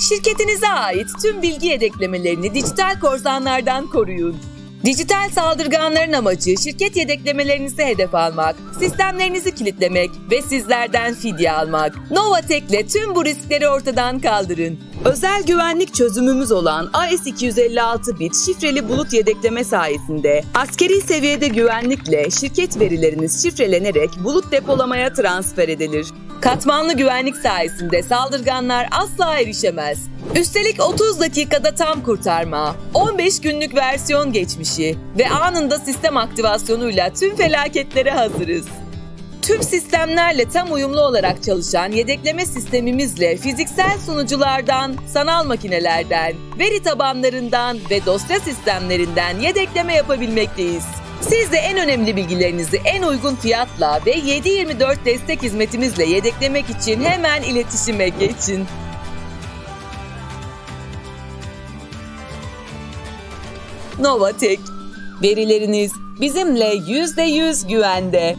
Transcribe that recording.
Şirketinize ait tüm bilgi yedeklemelerini dijital korsanlardan koruyun. Dijital saldırganların amacı şirket yedeklemelerinizi hedef almak, sistemlerinizi kilitlemek ve sizlerden fidye almak. Novatek'le tüm bu riskleri ortadan kaldırın. Özel güvenlik çözümümüz olan AS256 bit şifreli bulut yedekleme sayesinde askeri seviyede güvenlikle şirket verileriniz şifrelenerek bulut depolamaya transfer edilir. Katmanlı güvenlik sayesinde saldırganlar asla erişemez. Üstelik 30 dakikada tam kurtarma, 15 günlük versiyon geçmişi ve anında sistem aktivasyonuyla tüm felaketlere hazırız. Tüm sistemlerle tam uyumlu olarak çalışan yedekleme sistemimizle fiziksel sunuculardan, sanal makinelerden, veri tabanlarından ve dosya sistemlerinden yedekleme yapabilmekteyiz. Siz de en önemli bilgilerinizi en uygun fiyatla ve 7/24 destek hizmetimizle yedeklemek için hemen iletişime geçin. Novatek. Verileriniz bizimle %100 güvende.